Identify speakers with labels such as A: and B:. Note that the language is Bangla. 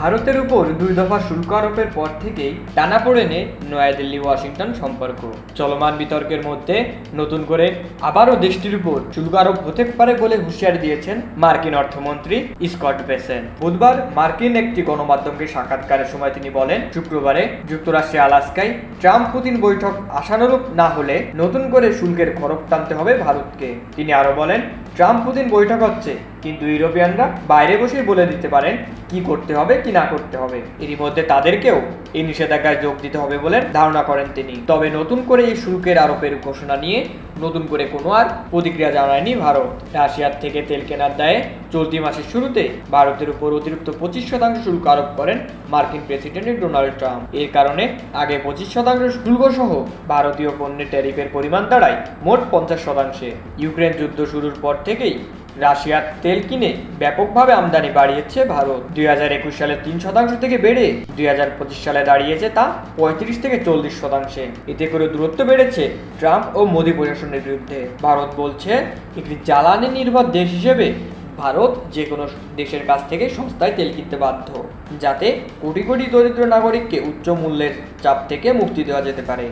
A: ভারতের উপর দুই দফা শুল্ক আরোপের পর থেকেই টানাপোড়েনে নয়াদিল্লি ওয়াশিংটন সম্পর্ক। চলমান বিতর্কের মধ্যে নতুন করে আবারও দেশটির উপর শুল্ক আরোপ হতে পারে বলে হুঁশিয়ারি দিয়েছেন মার্কিন অর্থমন্ত্রী স্কট বেসেন। বুধবার মার্কিন একটি গণমাধ্যমকে সাক্ষাৎকারের সময় তিনি বলেন, শুক্রবারে যুক্তরাষ্ট্রের আলাস্কায় ট্রাম্প পুতিন বৈঠক আশানুরূপ না হলে নতুন করে শুল্কের খরচ টানতে হবে ভারতকে। তিনি আরও বলেন ট্রাম্প পুতিন বৈঠক হচ্ছে কিন্তু ইউরোপিয়ানরা বাইরে বসেই বলে দিতে পারেন কি করতে হবে, কি না করতে হবে। এরই মধ্যে তাদেরকেও এই নিষেধাজ্ঞায় যোগ দিতে হবে বলে ধারণা করেন তিনি। তবে নতুন করে এই শুল্কের আরোপের ঘোষণা নিয়ে নতুন করে কোনো আর প্রতিক্রিয়া জানায়নি ভারত। রাশিয়ার থেকে তেল কেনার দায়ে চলতি মাসের শুরুতে ভারতের উপর অতিরিক্ত পঁচিশ শতাংশ শুল্ক আরোপ করেন মার্কিন প্রেসিডেন্ট ডোনাল্ড ট্রাম্প। এর কারণে আগে পঁচিশ শতাংশ শুল্ক সহ ভারতীয় পণ্যের ট্যারিফের পরিমাণ দাঁড়ায় মোট পঞ্চাশ শতাংশে। ইউক্রেন যুদ্ধ শুরুর পর থেকেই রাশিয়ার তেল কিনে ব্যাপকভাবে আমদানি বাড়িয়েছে ভারত। দুই হাজার একুশ সালে তিন শতাংশ থেকে বেড়ে দুই হাজার পঁচিশ সালে দাঁড়িয়েছে তা পঁয়ত্রিশ থেকে চল্লিশ শতাংশে। এতে করে দূরত্ব বেড়েছে ট্রাম্প ও মোদী প্রশাসনের বিরুদ্ধে। ভারত বলছে, একটি জ্বালানি নির্ভর দেশ হিসেবে ভারত যে কোনো দেশের কাছ থেকে সস্তায় তেল কিনতে বাধ্য, যাতে কোটি কোটি দরিদ্র নাগরিককে উচ্চ মূল্যের চাপ থেকে মুক্তি দেওয়া যেতে পারে।